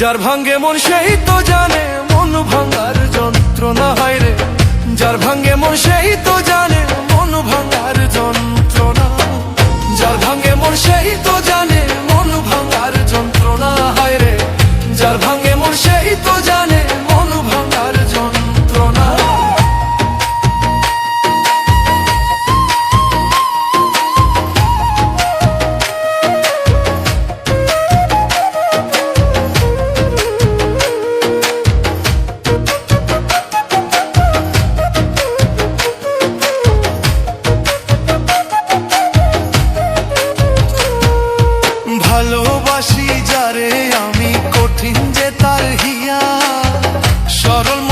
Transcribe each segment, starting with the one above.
যার ভাঙ্গে মন সেই তো জানে, মন ভাঙার যন্ত্রণা হয় রে। যার ভাঙ্গে মন সেই তো জানে, মন ভাঙার যন্ত্রণা। যার ভাঙ্গে মন সেই তো জানে, মন ভাঙার যন্ত্রণা হয় রে। যার ভাঙ্গে মন সেই তো জানে Sarılma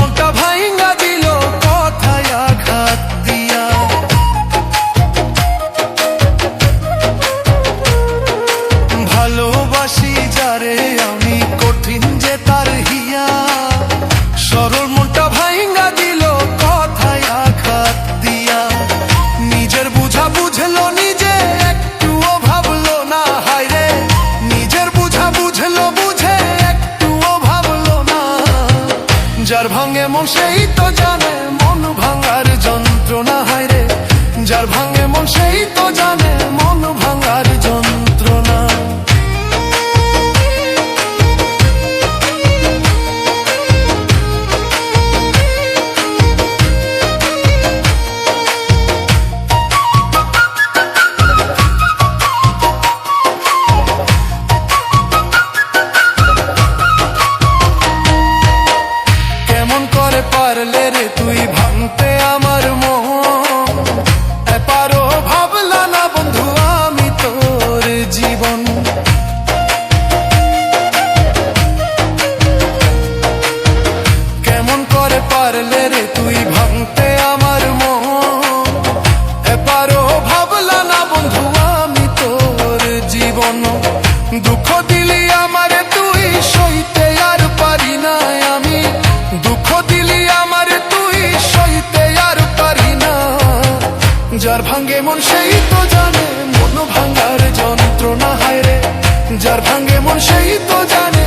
পারলে রে তুই ভাঙতে আমার মোহ পারো ভাবলা না বন্ধু, আমি তোর জীবন। দুঃখ দিলি আমারে তুই সইতে আর পারি না আমি। দুঃখ দিলি আমারে তুই সইতে আর পারি না। যার ভাঙ্গে মন সেই তো জানে, মন ভাঙ্গার যন্ত্রণা হায় রে। যার ভাঙ্গে মন সেই তো জানে